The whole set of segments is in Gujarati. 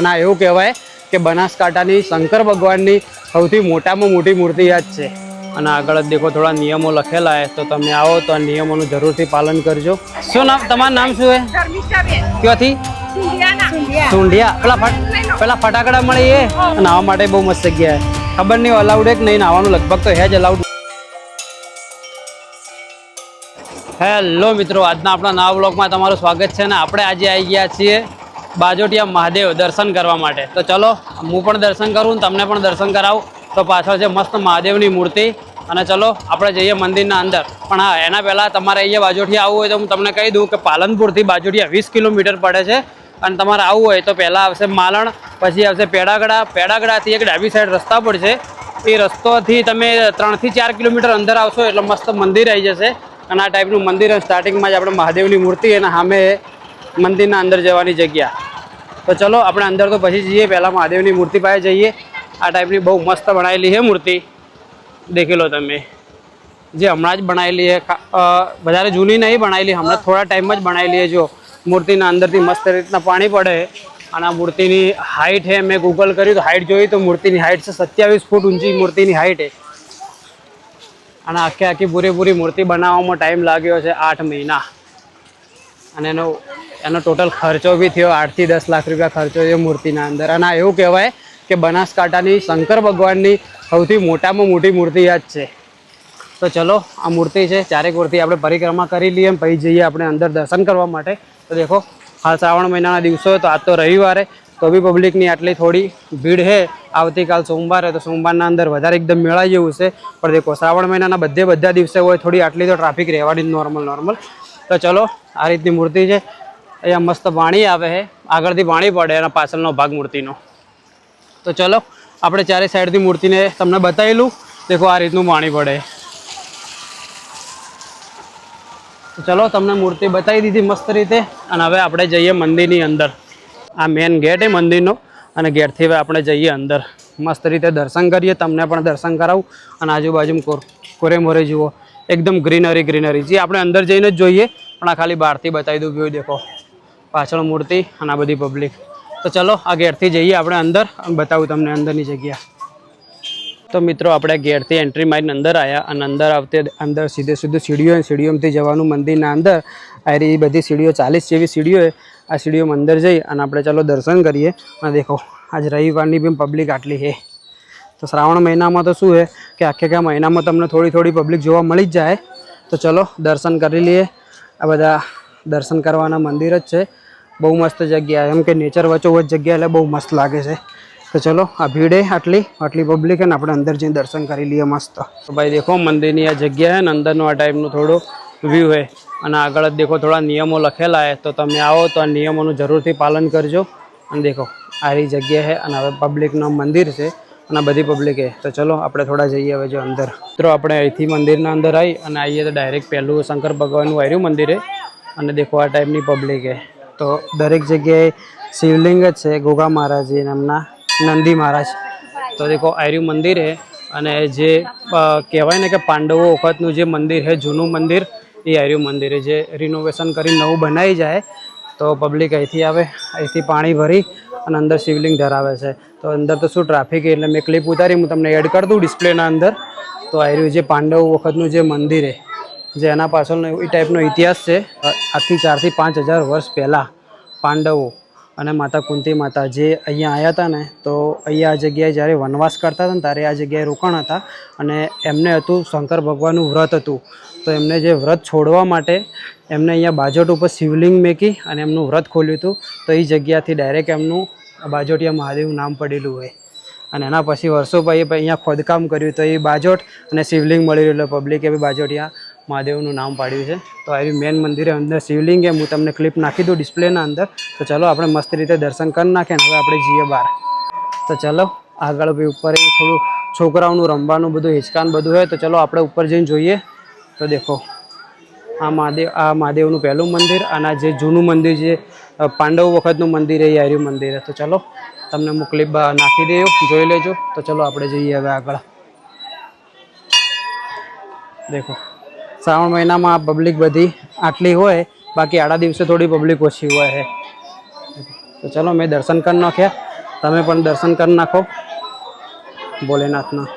અને આ એવું કહેવાય કે બનાસકાંઠાની શંકર ભગવાનની સૌથી મોટામાં મોટી મૂર્તિ યાદ છે. અને આગળ જ દેખો થોડા નિયમો લખેલા છે તો તમે આવો તો આ નિયમોનું જરૂરથી પાલન કરજો. શું નામ? તમારું નામ શું છે ક્યાંથી? સુંઢિયા. પેલા ફટ પેલા ફટાકડા મળે એ નાવા માટે બહુ મસ્ત જગ્યા ખબર નહીં અલાઉડ એક નહીં? નાવાનું લગભગ તો હે જ અલાઉડ હેલો મિત્રો આજના આપણા નવા બ્લોગમાં તમારું સ્વાગત છે ને આપણે આજે આવી ગયા છીએ બાજોટિયા મહાદેવ દર્શન કરવા માટે. તો ચલો, હું પણ દર્શન કરું તમને પણ દર્શન કરાવું. તો પાછળ છે મસ્ત મહાદેવની મૂર્તિ. અને ચલો, આપણે જઈએ મંદિરના અંદર. પણ હા, એના પહેલાં તમારે અહીંયા બાજોઠિયા આવવું હોય તો હું તમને કહી દઉં કે પાલનપુરથી બાજુઠિયા વીસ કિલોમીટર પડે છે. અને તમારે આવવું હોય તો પહેલાં આવશે માલણ, પછી આવશે પેડાગડા. પેડાગડાથી એક ડાબી સાઈડ રસ્તા છે. એ રસ્તોથી તમે ત્રણથી ચાર કિલોમીટર અંદર આવશો એટલે મસ્ત મંદિર આવી જશે. અને આ ટાઈપનું મંદિર સ્ટાર્ટિંગમાં જ આપણે મહાદેવની મૂર્તિ અને સામે મંદિરના અંદર જવાની જગ્યા. તો ચલો, આપણે અંદર તો પછી જઈએ. પહેલાં મહાદેવની મૂર્તિ પાસે જઈએ. આ ટાઈપની બહુ મસ્ત બનાવેલી છે મૂર્તિ. દેખી લો તમે. જે હમણાં જ બનાવેલી છે. વધારે જૂની નહીં બનાવેલી. હમણાં થોડા ટાઈમમાં જ બનાવેલી છે. જો, મૂર્તિના અંદરથી મસ્ત રીતના પાણી પડે. અને આ મૂર્તિની હાઈટ છે, મેં ગૂગલ કર્યું તો હાઈટ જોઈ તો મૂર્તિની હાઈટ છે સત્યાવીસ ફૂટ ઊંચી મૂર્તિની હાઈટ છે. અને આખી આખી પૂરેપૂરી મૂર્તિ બનાવવામાં ટાઈમ લાગ્યો છે આઠ મહિના. અને એનો એનો ટોટલ ખર્ચો બી થયો આઠથી દસ લાખ રૂપિયા ખર્ચો થયો મૂર્તિના અંદર. અને એવું કહેવાય કે બનાસકાંઠાની શંકર ભગવાનની સૌથી મોટામાં મોટી મૂર્તિ આ જ છે. તો ચલો, આ મૂર્તિ છે, ચારેક મૂર્તિ આપણે પરિક્રમા કરી લઈએ પછી જઈએ આપણે અંદર દર્શન કરવા માટે. તો દેખો, હાલ શ્રાવણ મહિનાના દિવસો તો આજ તો રવિવારે, તો બી પબ્લિકની આટલી થોડી ભીડ છે. આવતીકાલ સોમવારે તો સોમવારના અંદર વધારે એકદમ મેળાઈ જેવું છે. પણ દેખો, શ્રાવણ મહિનાના બધે બધા દિવસે હોય, થોડી આટલી તો ટ્રાફિક રહેવાની નોર્મલ નોર્મલ તો ચલો, આ રીતની મૂર્તિ છે. અહીંયા મસ્ત પાણી આવે છે. આગળથી પાણી પડે એના પાછળનો ભાગ મૂર્તિનો. તો ચલો, આપણે ચારે સાઈડથી મૂર્તિને તમને બતાવેલું. દેખો, આ રીતનું પાણી પડે. તો ચલો, તમને મૂર્તિ બતાવી દીધી મસ્ત રીતે. અને હવે આપણે જઈએ મંદિરની અંદર. આ મેન ગેટ એ મંદિરનો. અને ગેટથી હવે આપણે જઈએ અંદર. મસ્ત રીતે દર્શન કરીએ, તમને પણ દર્શન કરાવું. અને આજુબાજુ કોરે મોરે જુઓ. એકદમ ગ્રીનરી ગ્રીનરી જે, આપણે અંદર જઈને જ જોઈએ. પણ આ ખાલી બહારથી બતાવી દઉં વ્યૂ દેખો. પાછળ મૂર્તિ અને આ બધી પબ્લિક તો ચલો, આ ગેટથી જઈએ આપણે અંદર. બતાવું તમને અંદરની જગ્યા. તો મિત્રો, આપણે ગેટથી એન્ટ્રી મારીને અંદર આવ્યા અને અંદર આવતે અંદર સીધે સીધું સીડીઓ સીડીઓમાંથી જવાનું મંદિરના અંદર. આ એ બધી સીડીઓ, ચાલીસ જેવી સીડીઓ આ સીડીઓમાં અંદર જઈ અને આપણે ચાલો દર્શન કરીએ. અને દેખો, આજ રવિવારની બી પબ્લિક આટલી છે. તો શ્રાવણ મહિનામાં તો શું છે કે આખે આખા મહિનામાં તમને થોડી થોડી પબ્લિક જોવા મળી જ જાય. તો ચલો, દર્શન કરી લઈએ. આ બધા દર્શન કરવાના મંદિર જ છે. બહુ મસ્ત જગ્યા એમ કે નેચર વચોવચ જગ્યા એટલે બહુ મસ્ત લાગે છે. તો ચલો, આ ભીડે આટલી આટલી પબ્લિક ને આપણે અંદર જઈને દર્શન કરી લઈએ મસ્ત. તો ભાઈ દેખો, મંદિરની આ જગ્યા છે ને, અંદરનું આ ટાઈપનું થોડું વ્યૂ હે અને આગળ જ દેખો, થોડા નિયમો લખેલા છે. તો તમે આવો, તો આ નિયમોનું જરૂરથી પાલન કરજો. અને દેખો આ જગ્યા છે અને હવે પબ્લિકનું મંદિર છે અને બધી પબ્લિક તો ચલો, આપણે થોડા જઈએ હવે જો અંદર. મિત્રો, આપણે અહીંથી મંદિરના અંદર આવી અને આવીએ તો ડાયરેક્ટ પહેલું શંકર ભગવાનનું આવ્યું મંદિર અને દેખો, આ ટાઈપની પબ્લિક છે. તો દરેક જગ્યાએ શિવલિંગ જ છે, ગોગા મહારાજજી એમના, નંદી મહારાજ. તો દેખો, આર્યું મંદિર હે અને જે કહેવાય ને કે પાંડવો વખતનું જે મંદિર છે જૂનું મંદિર, એ આર્યું મંદિર જે રિનોવેશન કરી નવું બનાવી જાય, તો પબ્લિક અહીંથી આવે, અહીંથી પાણી ભરી અને અંદર શિવલિંગ ધરાવે છે. તો અંદર તો શું ટ્રાફિક એટલે મેં ક્લિપ ઉતારી, હું તમને એડ કરી દઉં ડિસ્પ્લેના અંદર. તો આર્યું જે પાંડવો વખતનું જે મંદિર છે જે એના પાછળનો એ ટાઈપનો ઇતિહાસ છે. આજથી ચારથી પાંચ હજાર વર્ષ પહેલાં પાંડવો અને માતા કુંતી માતા જે અહીંયા આવ્યા હતા ને, તો અહીંયા આ જગ્યાએ જ્યારે વનવાસ કરતા હતા ને, ત્યારે આ જગ્યાએ રોકાણ હતા અને એમને હતું શંકર ભગવાનનું વ્રત હતું. તો એમને જે વ્રત છોડવા માટે એમને અહીંયા બાજોટ ઉપર શિવલિંગ મેકી અને એમનું વ્રત ખોલ્યું હતું. તો એ જગ્યાથી ડાયરેક્ટ એમનું બાજોટિયા મહાદેવનું નામ પડેલું હોય. અને એના પછી વર્ષો પછી અહીંયા ખોદકામ કર્યું તો એ બાજોટ અને શિવલિંગ મળી પબ્લિક પબ્લિકે બી બાજોટિયા મહાદેવનું નામ પાડ્યું છે. તો આવી મેન મંદિરે અંદર શિવલિંગ એમ હું તમને ક્લિપ નાખી દઉં ડિસ્પ્લેના અંદર. તો ચલો આપણે મસ્ત રીતે દર્શન કરી નાખીએ હવે આપણે જઈએ બહાર. તો ચલો, આગળ ભાઈ ઉપર થોડું છોકરાઓનું રમવાનું બધું હિંચકાન બધું હોય તો ચલો આપણે ઉપર જઈને જોઈએ. તો દેખો, આ મહાદેવ, આ મહાદેવનું પહેલું મંદિર અને જે જૂનું મંદિર છે પાંડવ વખતનું મંદિર એ આર્યું મંદિર તો ચલો, તમને હું ક્લિપ નાખી દઉં, જોઈ લેજો. તો ચલો આપણે જઈએ હવે આગળ. દેખો શ્રાવણ મહિનામાં પબ્લિક બધી આટલી હોય બાકી આડા દિવસે થોડી પબ્લિક ઓછી હોય છે તો ચલો મેં દર્શન કરી નાખ્યા. તમે પણ દર્શન કરી નાખો. ભોલેનાથના.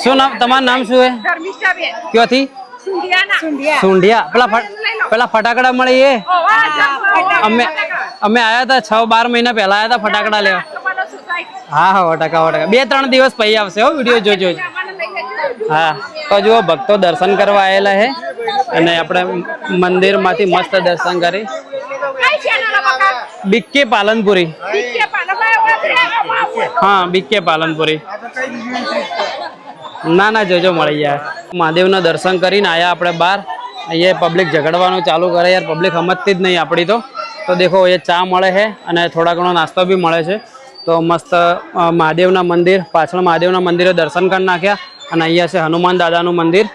શું નામ? તમારું નામ શું છે ક્યાંથી? સુંઢિયા. પેલા પેલા ફટાકડા મળે એ? અમે અમે આયા હતા છ બાર મહિના પહેલા આયા હતા ફટાકડા લેવા. હા હા ફટાકા વટાકા બે ત્રણ દિવસ પછી આવશે હો વીડિયો જોજો. હા. તો જુઓ, ભક્તો દર્શન કરવા આવેલા છે અને આપણે મંદિરમાંથી મસ્ત દર્શન કરી. બિક્કે પાલનપુરી. હા, બિક્કે પાલનપુરી. ના ના, જોજો, મળી જાય. મહાદેવના દર્શન કરીને આયા આપણે બહાર. અહીંયા પબ્લિક ઝઘડવાનું ચાલુ કરે યાર પબ્લિક સમજતી જ નહીં આપણી તો. તો દેખો એ ચા મળે છે અને થોડા ઘણો નાસ્તો બી મળે છે. તો મસ્ત મહાદેવના મંદિર, પાછળ મહાદેવના મંદિરે દર્શન કરી નાખ્યા. અને અહીંયા છે હનુમાન દાદાનું મંદિર.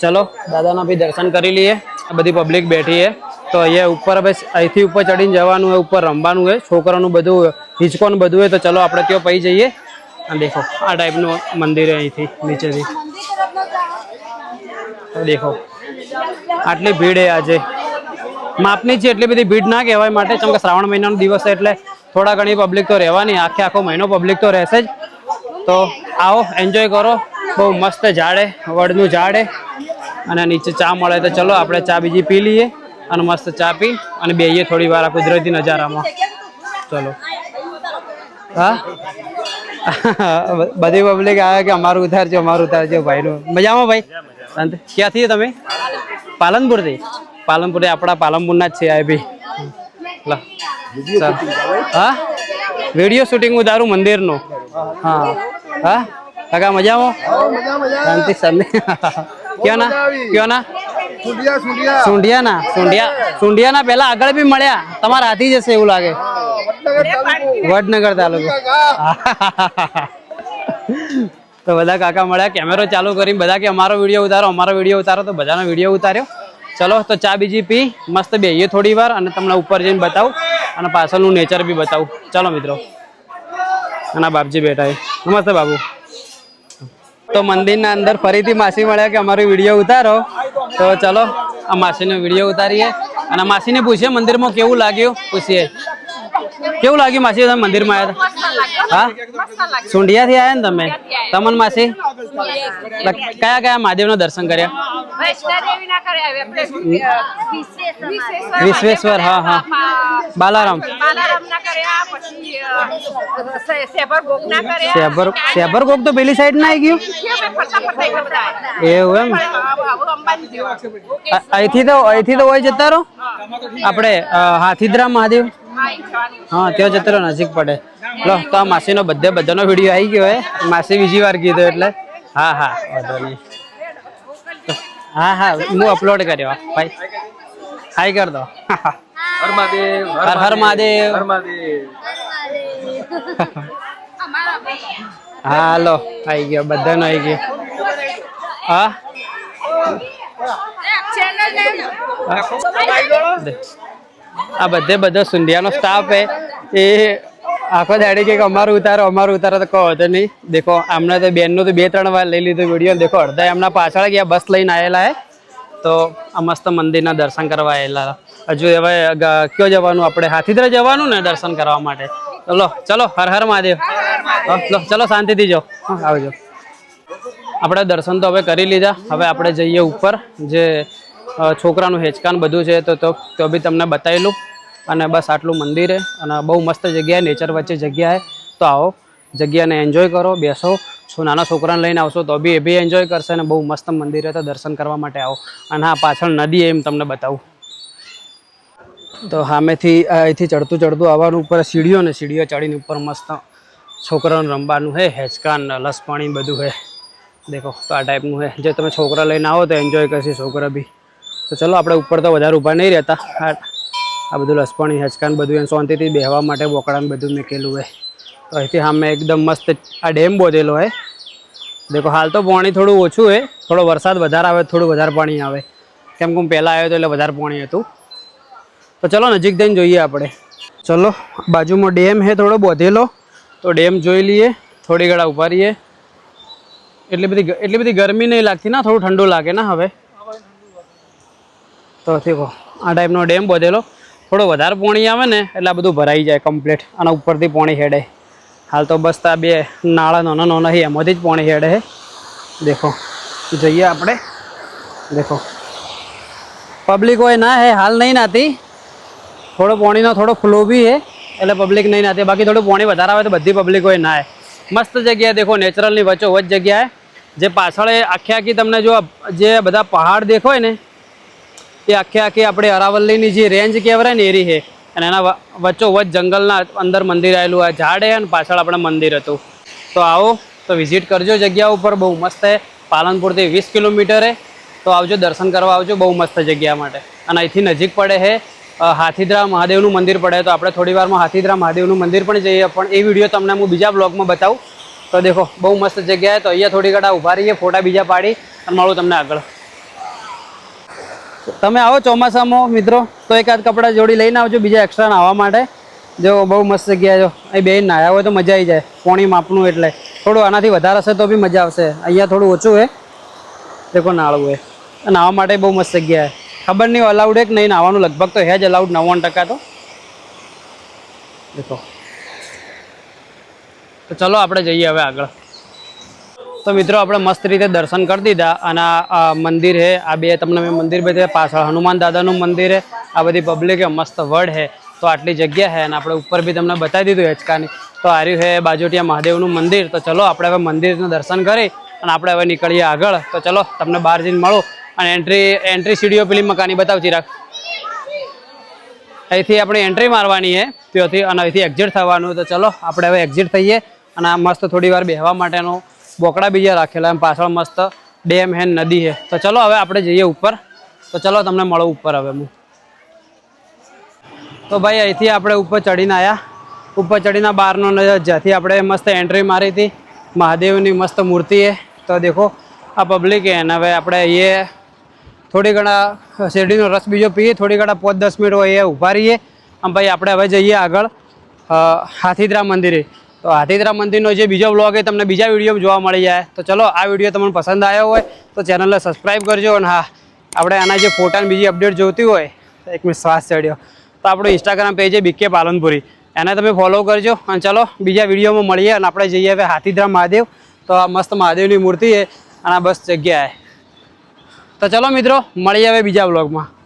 ચલો, દાદાના બી દર્શન કરી લઈએ. બધી પબ્લિક બેઠી છે. તો અહીંયા ઉપર હવે અહીંથી ઉપર ચડીને જવાનું હોય, ઉપર રમવાનું હોય, છોકરાનું બધું હિંચકોનું બધું હોય, તો ચલો આપણે ત્યાં પહી જઈએ. અને દેખો, આ ટાઈપનું મંદિર અહીંથી, નીચેથી. દેખો, આટલી ભીડ એ આજે. માપની છે, એટલી બધી ભીડ ના કહેવાય માટે, કેમ કે શ્રાવણ મહિનાનો દિવસ છે એટલે થોડા ઘણી પબ્લિક તો રહેવાની, આખે આખો મહિનો પબ્લિક તો રહેશે જ. તો આવો એન્જોય કરો. બહુ મસ્ત ઝાડે વડનું ઝાડે. અને નીચે ચા મળે તો ચલો આપણે ચા બીજી પી લઈએ અને મસ્ત ચા પી અને બેહીએ થોડી વાર આ કુદરતી નજારામાં. ચલો. હા? બધી પબ્લિક આવે કે અમારું ઉતારજો અમારું ઉતારજો ભાઈનું. મજામાં ભાઈ? ક્યાંથી તમે? પાલનપુરથી? પાલનપુરથી આપણા પાલનપુરના જ છે આ બી હા? વીડિયો શૂટિંગ હું તારું મંદિરનું. હા. હા? કાકા મજામાં? શાંતિ શાંતિ. કયો ના? કયો ના? સુડિયા સુડિયા સુંઢિયાના સુંઢિયા. ના પેલા આગળ બી મળ્યા. તમારા હાથી જશે એવું લાગે. વડનગર તાલુકો. તો બધા કાકા મળ્યા કેમેરો ચાલુ કરીને બધા કે અમારો વીડિયો ઉતારો અમારો વીડિયો ઉતારો તો બધાનો વીડિયો ઉતાર્યો. ચલો તો ચા બીજી પી મસ્ત બેહીએ થોડી વાર અને તમને ઉપર જઈને બતાવું અને પાછળનું નેચર બી બતાવું. ચલો મિત્રો. અને બાપજી બેઠા છે. નમસ્તે બાબુ. તો મંદિરના અંદર ફરીથી માસી મળ્યા કે અમારો વીડિયો ઉતારો. તો ચલો આ માસીનો વીડિયો ઉતારીએ. અને માસીને પૂછીએ મંદિરમાં કેવું લાગ્યું? પૂછીએ. કેવું લાગ્યું માસી? તમે મંદિરમાં આવ્યા હા? સુંઢિયાથી આવ્યા ને તમે? તમન માસી? કયા કયા મહાદેવના દર્શન કર્યા? વિશ્વેશ્વર. વિશ્વેશ્વર હા હા. બાલારામ. સેભર સેબર કોક તો પેલી સાઈડ ના આવી ગયું. એવું એમ? અહીંથી તો અહીંથી તો હોય જતા રહો આપણે હાથીદરા મહાદેવ? હા. ત્યાં જતો રહો નજીક પડે. લો તો આ માસીનો બધે બધાનો વીડિયો આવી ગયો હે. માસી બીજી વાર કીધો એટલે. હા હા વાંધો નહીં. હા હા હું અપલોડ કર્યો. ભાઈ હાઈ કર દો. હર મહાદેવ હર હર મહાદેવ હર મહાદેવ હા હાલો આવી ગયો બધાનો આવી ગયો. હા? આ બધે બધો સુંઢિયાનો સ્ટાફ હે. એ આખો દાડી કે અમારું ઉતારો અમારું ઉતારો તો કહો તો નહીં. દેખો આમને તો બેનનું તો બે ત્રણ વાર લઈ લીધું વીડિયો દેખો અડધા એમના પાછળ ગયા બસ લઈને આવેલા હે. તો આ મસ્ત મંદિરના દર્શન કરવા આવેલા હજુ હવે કયો જવાનું આપણે? હાથીદરા જવાનું ને દર્શન કરવા માટે? ચલો ચલો હર હર મહાદેવ. ચલો શાંતિથી હા, આવજો. આપણે દર્શન તો હવે કરી લીધા. હવે આપણે જઈએ ઉપર. જે છોકરાનું હેચકાન બધું છે તો તો બી તમને બતાવેલું અને બસ આટલું મંદિર અને બહુ મસ્ત જગ્યા નેચર વચ્ચે જગ્યા છે તો આવો, જગ્યાને એન્જોય કરો, બેસો. છો નાના છોકરાને લઈને આવશો તો બી એ બી એન્જોય કરશે અને બહુ મસ્ત મંદિર તો દર્શન કરવા માટે આવો. અને હા, પાછળ નદી એમ તમને બતાવું. તો સામેથી, અહીંથી ચડતું ચડતું આવવાનું ઉપર સીડીઓ ને સીડીઓ ચડીને ઉપર મસ્ત છોકરાઓને રમવાનું હે, હેચકાન લસપાણી બધું હે. દેખો, તો આ ટાઈપનું હે. જે તમે છોકરા લઈને આવો તો એન્જોય કરશે છોકરા બી. તો ચલો, આપણે ઉપર તો વધારે ઊભા નહીં રહેતા. આ બધું લસપાણી, હચકાન બધું એમ શાંતિથી બેહવા માટે બોકડાને બધું મૂકેલું હોય. તો અહીંથી સામે એકદમ મસ્ત આ ડેમ બોધેલો હોય. દેખો, હાલ તો પાણી થોડું ઓછું હોય. થોડો વરસાદ વધારે આવે, થોડું વધારે પાણી આવે. કેમ કે હું પહેલાં આવ્યો તો એટલે વધારે પાણી હતું. તો ચલો, નજીક થઈને જોઈએ આપણે. ચલો, બાજુમાં ડેમ છે થોડો બોધેલો. તો ડેમ જોઈ લઈએ, થોડી ગળા ઊભા એટલી બધી એટલી બધી ગરમી નહીં લાગતી ના, થોડું ઠંડુ લાગે ના હવે. તો આ ટાઈપનો ડેમ બોધેલો. થોડું વધારે પોણી આવે ને એટલે આ બધું ભરાઈ જાય કમ્પ્લીટ અને ઉપરથી પોણી હેડે. હાલ તો બસ આ બે નાળા નાના નાના છે, એમાંથી જ પોણી હેડે છે. દેખો. જઈએ આપણે. દેખો. પબ્લિક હોય ના હે, હાલ નહીં નાતી. થોડો પાણીનો થોડો ફ્લો બી હે એટલે પબ્લિક નહીં નાતી. બાકી થોડું પાણી વધારે આવે તો બધી પબ્લિક હોય ના મસ્ત જગ્યાએ દેખો નેચરલની વચ્ચોવચ્ચ જગ્યાએ જે પાછળ આખી આખી તમને જો જે બધા પહાડ દેખાય ને એ આખે આખી આપણે અરાવલ્લીની જે રેન્જ કહેવાય ને એરી છે, અને એના વચ્ચોવચ્ચ જંગલના અંદર મંદિર આવેલું આ ઝાડ છે અને પાછળ આપણે મંદિર હતું. તો આવો, તો વિઝિટ કરજો જગ્યા ઉપર, બહુ મસ્ત છે. પાલનપુરથી વીસ કિલોમીટર તો આવજો, દર્શન કરવા આવજો, બહુ મસ્ત જગ્યા માટે. અને અહીંથી નજીક પડે છે હાથીદ્રા મહાદેવનું મંદિર પડે તો આપણે થોડી વારમાં હાથીદ્રા મહાદેવનું મંદિર પણ જઈએ, પણ એ વીડિયો તમને હું બીજા બ્લોગમાં બતાવું. તો દેખો, બહુ મસ્ત જગ્યા છે. તો અહીંયા થોડી ઘણા ઊભા રહીએ, ફોટા બીજા પાડી, અને મળું તમને આગળ. તમે આવો ચોમાસામાં મિત્રો, તો એકાદ કપડાં જોડી લઈને આવજો, બીજા એક્સ્ટ્રા નાહવા માટે. જો બહુ મસ્ત જગ્યા જો અહીં બેન નાહ્યા હોય તો મજા આવી જાય, પોણી માપનું એટલે. થોડું આનાથી વધારે હશે તો બી મજા આવશે. અહીંયા થોડું ઓછું હે. દેખો નાળું હે. નાહવા માટે બહુ મસ્ત જગ્યા છે ખબર નહીં અલાઉડ એક નહીં નાહવાનું લગભગ તો હે જ અલાઉડ નવ્વાણું ટકા તો. દેખો. તો ચલો આપણે જઈએ હવે આગળ. તો મિત્રો, આપણે મસ્ત રીતે દર્શન કરી દીધા અને આ મંદિર છે આ બે તમને મેં મંદિર બતાવ્યા પાછળ હનુમાન દાદાનું મંદિર છે આ બધી પબ્લિક છે મસ્ત વડ છે તો આટલી જગ્યા છે અને આપણે ઉપર બી તમને બતાવી દીધું હેચકાની. તો આર્યું છે બાજોટિયા મહાદેવનું મંદિર. તો ચલો, આપણે હવે મંદિરનું દર્શન કરી અને આપણે હવે નીકળીએ આગળ. તો ચલો, તમને બહાર જઈને મળો અને એન્ટ્રી એન્ટ્રી સીડીઓ પેલી મકાની બતાવતી રાખ. અહીંથી આપણે એન્ટ્રી મારવાની છે ત્યાંથી અને અહીંથી એક્ઝિટ થવાનું. તો ચલો, આપણે હવે એક્ઝિટ થઈએ અને મસ્ત થોડી વાર બેહવા માટેનો બોકડા બીજા રાખેલા એમ પાછળ મસ્ત ડેમ હે નદી હે. તો ચલો હવે આપણે જઈએ ઉપર. તો ચલો તમને મળો ઉપર હવે હું. તો ભાઈ અહીંથી આપણે ઉપર ચડીને આવ્યા ઉપર ચડીને બહારનો નજર જ્યાંથી આપણે મસ્ત એન્ટ્રી મારી હતી. મહાદેવની મસ્ત મૂર્તિ હે. તો દેખો, આ પબ્લિક હે અને હવે આપણે એ થોડી ઘણા શેરડીનો રસ બીજો પીએ, થોડી ઘણા પાંચ દસ મિનિટ હોય એ ઊભા રહીએ. આમ ભાઈ આપણે હવે જઈએ આગળ હાથીદરા મંદિરે. તો હાથીદરા મંદિરનો જે બીજો બ્લોગ એ તમને બીજા વીડિયો જોવા મળી જાય. તો ચલો, આ વીડિયો તમને પસંદ આવ્યો હોય, તો ચેનલને સબસ્ક્રાઈબ કરજો અને હા, આપણે આના જે ફોટાની બીજી અપડેટ જોઈતી હોય, તો એક મિનિટ શ્વાસ ચડ્યો. તો આપણું ઇન્સ્ટાગ્રામ પેજ છે બીકે પાલનપુરી. એને તમે ફોલો કરજો અને ચલો, બીજા વિડીયોમાં મળીએ અને આપણે જઈએ હવે હાથીદરા મહાદેવ. તો આ મસ્ત મહાદેવની મૂર્તિ છે અને આ બસ જગ્યાએ તો ચલો મિત્રો, મળીએ હવે બીજા બ્લોગમાં